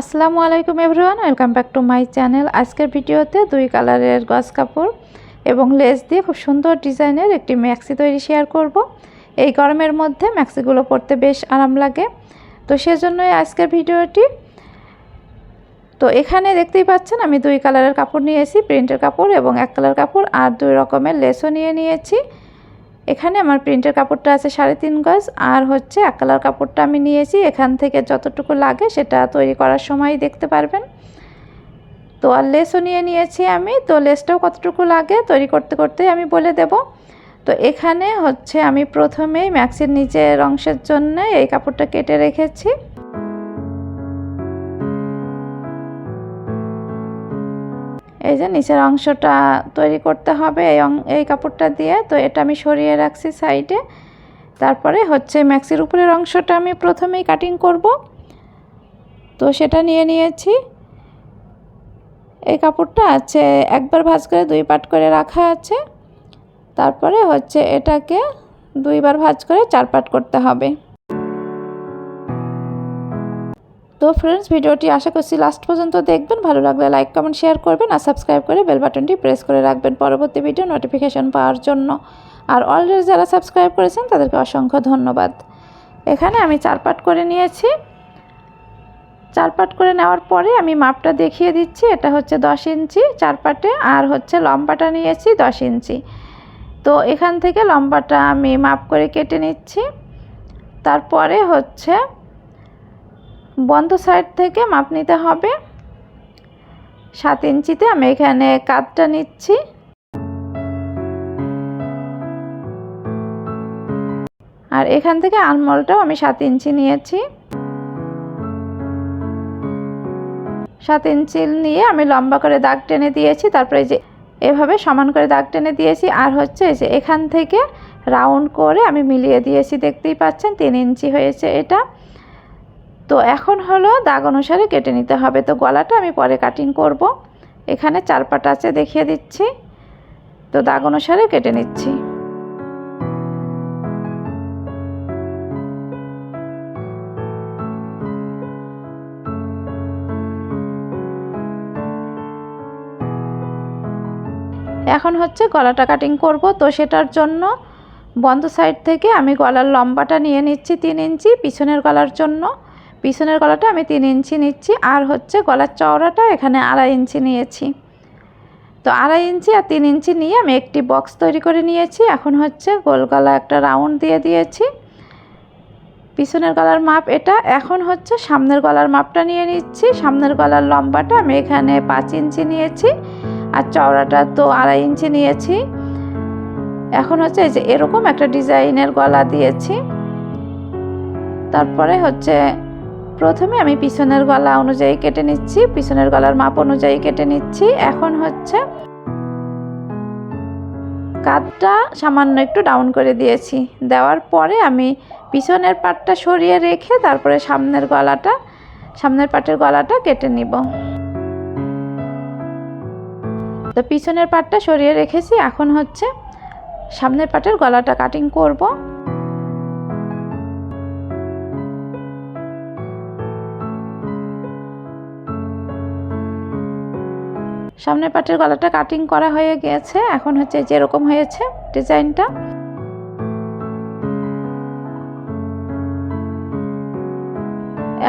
আসসালামু আলাইকুম everyone, welcome back to my channel. আজকের ভিডিওতে দুই কালারের গজ কাপড় এবং লেস দিয়ে খুব সুন্দর ডিজাইনের একটি ম্যাক্সি তৈরি শেয়ার করব। এই গরমের মধ্যে ম্যাক্সিগুলো পরতে বেশ আরাম লাগে। তো সেজন্যই আজকের ভিডিওটি। তো এখানে দেখতেই পাচ্ছেন, আমি দুই কালারের কাপড় নিয়েছি, প্রিন্টের কাপড় এবং এক কালার কাপড়, আর দুই রকমের লেসও নিয়ে নিয়েছি। এখানে আমার প্রিন্টের কাপড়টা আছে সাড়ে তিন গজ, আর হচ্ছে এক কালার কাপড়টা আমি নিয়েছি। এখান থেকে যতটুকু লাগে সেটা তৈরি করার সময় দেখতে পারবেন। তো আর লেসও নিয়ে নিয়েছি আমি। তো লেসটাও কতটুকু লাগে তৈরি করতে করতে আমি বলে দেব। তো এখানে হচ্ছে আমি প্রথমেই ম্যাক্সির নিচের অংশের জন্য এই কাপড়টা কেটে রেখেছি। এই যে নিচের অংশটা তৈরি করতে হবে এই এই কাপড়টা দিয়ে। তো এটা আমি সরিয়ে রাখছি সাইডে। তারপরে হচ্ছে ম্যাক্সির উপরের অংশটা আমি প্রথমেই কাটিং করব। তো সেটা নিয়ে নিয়েছি। এই কাপড়টা আছে, একবার ভাঁজ করে দুই পাট করে রাখা আছে। তারপরে হচ্ছে এটাকে দুইবার ভাঁজ করে চার পাট করতে হবে। তো ফ্রেন্ডস ভিডিওটি আশা করছি লাস্ট পর্যন্ত দেখবেন। ভালো লাগলে লাইক কমেন্ট শেয়ার করবেন আর সাবস্ক্রাইব করে বেল বাটনটি প্রেস করে রাখবেন পরবর্তী ভিডিও নোটিফিকেশন পাওয়ার জন্য। আর অলরেডি যারা সাবস্ক্রাইব করেছেন, তাদেরকে অসংখ্য ধন্যবাদ। এখানে আমি চার পাট করে নিয়েছি। চার পাট করে নেওয়ার পরে আমি মাপটা দেখিয়ে দিচ্ছি। এটা হচ্ছে দশ ইঞ্চি চার পাটে আর হচ্ছে লম্বাটা নিয়েছি দশ ইঞ্চি। তো এখান থেকে লম্বাটা আমি মাপ করে কেটে নিচ্ছি। তারপরে হচ্ছে বন্ধ সাইড থেকে মাপ নিতে হবে। সাত ইঞ্চিতে আমি এখানে কাতটা নিচ্ছি। আর এখান থেকে আনমলটাও আমি সাত ইঞ্চি নিয়েছি। সাত ইঞ্চি নিয়ে আমি লম্বা করে দাগ টেনে দিয়েছি, তারপরে যে এভাবে সমান করে দাগ টেনে দিয়েছি। আর হচ্ছে যে এখান থেকে রাউন্ড করে আমি মিলিয়ে দিয়েছি, দেখতেই পাচ্ছেন, তিন ইঞ্চি হয়েছে এটা। তো এখন হলো দাগ অনুসারে কেটে নিতে হবে। তো গলাটা আমি পরে কাটিং করব। এখানে চার পাটা আছে, দেখিয়ে দিচ্ছি। তো দাগ অনুসারে কেটে নিচ্ছি। এখন হচ্ছে গলাটা কাটিং করব। তো সেটার জন্য বন্ধ সাইড থেকে আমি গলার লম্বাটা নিয়ে নিচ্ছি তিন ইঞ্চি, পিছনের গলার জন্য। পিছনের গলাটা আমি তিন ইঞ্চি নিচ্ছি, আর হচ্ছে গলার চওড়াটা এখানে আড়াই ইঞ্চি নিয়েছি। তো আড়াই ইঞ্চি আর তিন ইঞ্চি নিয়ে আমি একটি বক্স তৈরি করে নিয়েছি। এখন হচ্ছে গোল গলা একটা রাউন্ড দিয়ে দিয়েছি। পিছনের গলার মাপ এটা, এখন হচ্ছে সামনের গলার মাপটা নিয়ে নিচ্ছি। সামনের গলার লম্বাটা আমি এখানে পাঁচ ইঞ্চি নিয়েছি, আর চওড়াটা তো আড়াই ইঞ্চি নিয়েছি। এখন হচ্ছে এই যে এরকম একটা ডিজাইনের গলা দিয়েছি। তারপরে হচ্ছে প্রথমে আমি পিছনের গলা অনুযায়ী কেটে নিচ্ছি, পিছনের গলার মাপ অনুযায়ী কেটে নিচ্ছি। এখন হচ্ছে কাঁধটা সামান্য একটু ডাউন করে দিয়েছি। দেওয়ার পরে আমি পিছনের পাটটা সরিয়ে রেখে তারপরে সামনের গলাটা, সামনের পাটের গলাটা কেটে নিব। তো পিছনের পাটটা সরিয়ে রেখেছি। এখন হচ্ছে সামনের পাটের গলাটা কাটিং করব। সামনের পাটের গলাটা কাটিং করা হয়ে গেছে। এখন হচ্ছে যেরকম হয়েছে ডিজাইনটা।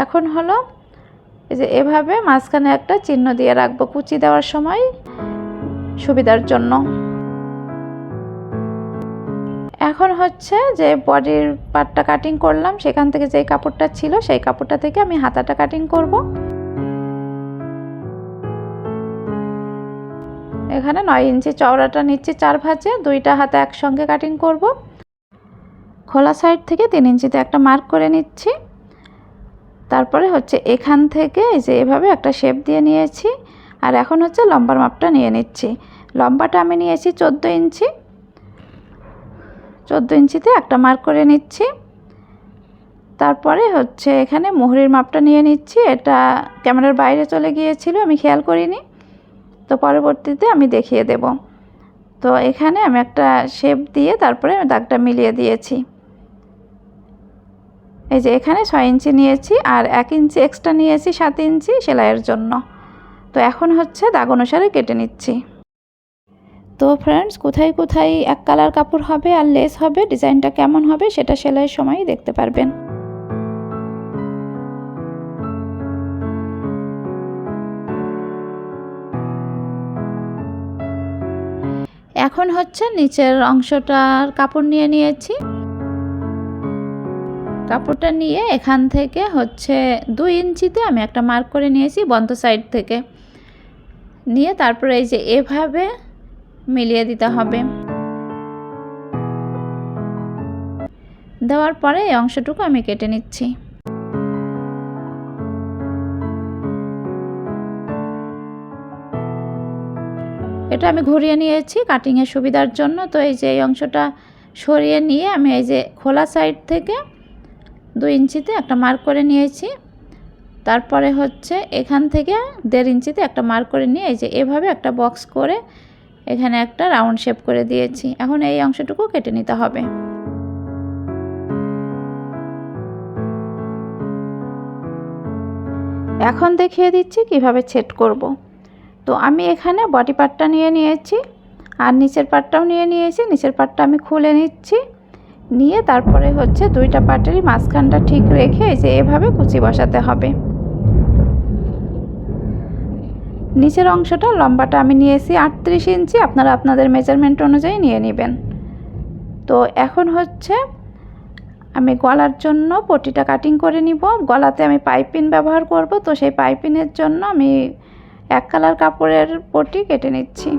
এখন হলো এই যে এভাবে মাঝখানে একটা চিহ্ন দিয়ে রাখব কুচি দেওয়ার সময় সুবিধার জন্য। এখন হচ্ছে যে বডির পার্টটা কাটিং করলাম, সেখান থেকে যে কাপড়টা ছিল সেই কাপড়টা থেকে আমি হাতাটা কাটিং করব। এখানে নয় ইঞ্চি চওড়াটা নিচ্ছি চার ভাজে, দুইটা হাতে একসঙ্গে কাটিং করব। খোলা সাইড থেকে তিন ইঞ্চিতে একটা মার্ক করে নিচ্ছি। তারপরে হচ্ছে এখান থেকে এই যে এভাবে একটা শেপ দিয়ে নিয়েছি। আর এখন হচ্ছে লম্বার মাপটা নিয়ে নিচ্ছি। লম্বাটা আমি নিয়েছি চোদ্দ ইঞ্চি। চোদ্দ ইঞ্চিতে একটা মার্ক করে নিচ্ছি। তারপরে হচ্ছে এখানে মোহরির মাপটা নিয়ে নিচ্ছি। এটা ক্যামেরার বাইরে চলে গিয়েছিল, আমি খেয়াল করিনি। তো পরবর্তীতে আমি দেখিয়ে দেব। তো এখানে আমি একটা শেপ দিয়ে তারপরে দাগটা মিলিয়ে দিয়েছি। এই যে এখানে ছয় ইঞ্চি নিয়েছি আর এক ইঞ্চি এক্সট্রা নিয়েছি সাত ইঞ্চি সেলাইয়ের জন্য। তো এখন হচ্ছে দাগ অনুসারে কেটে নিচ্ছি। তো ফ্রেন্ডস কোথায় কোথায় এক কালার কাপড় হবে আর লেস হবে ডিজাইনটা কেমন হবে সেটা সেলাইয়ের সময়ই দেখতে পারবেন। এখন হচ্ছে নিচের অংশটার কাপড় নিয়ে নিয়েছি। কাপড়টা নিয়ে এখান থেকে হচ্ছে দুই ইঞ্চিতে আমি একটা মার্ক করে নিয়েছি বন্ধ সাইড থেকে। নিয়ে তারপরে এই যে এভাবে মিলিয়ে দিতে হবে। দেওয়ার পরে এই অংশটুকু আমি কেটে নিচ্ছি। এটা আমি ঘুরিয়ে নিয়েছি কাটিংয়ের সুবিধার জন্য। তো এই যে, এই অংশটা সরিয়ে নিয়ে আমি এই যে খোলা সাইড থেকে দুই ইঞ্চিতে একটা মার্ক করে নিয়েছি। তারপরে হচ্ছে এখান থেকে দেড় ইঞ্চিতে একটা মার্ক করে নিয়ে এই যে এভাবে একটা বক্স করে এখানে একটা রাউন্ড শেপ করে দিয়েছি। এখন এই অংশটুকু কেটে নিতে হবে। এখন দেখিয়ে দিচ্ছি কীভাবে ছেট করব। তো আমি এখানে বডি পার্টটা নিয়ে নিয়েছি আর নিচের পার্টটাও নিয়ে নিয়েছি। নিচের পার্টটা আমি খুলে নিচ্ছি। নিয়ে তারপরে হচ্ছে দুইটা পার্টেরই মাঝখানটা ঠিক রেখে এই যে এভাবে কুচি বসাতে হবে। নিচের অংশটা লম্বাটা আমি নিয়েছি আটত্রিশ ইঞ্চি। আপনারা আপনাদের মেজারমেন্ট অনুযায়ী নিয়ে নেবেন। তো এখন হচ্ছে আমি গলার জন্য পটিটা কাটিং করে নিব। গলাতে আমি পাইপিন ব্যবহার করব। তো সেই পাইপিনের জন্য আমি এক কালার কাপড়ের পটি কেটে নিচ্ছি।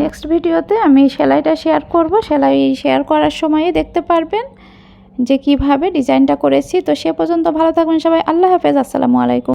নেক্সট ভিডিওতে আমি সেলাইটা শেয়ার করব। সেলাই শেয়ার করার সময়ে দেখতে পারবেন যে কীভাবে ডিজাইনটা করেছি। তো সে পর্যন্ত ভালো থাকবেন সবাই। আল্লাহ হাফেজ। আসসালামু আলাইকুম।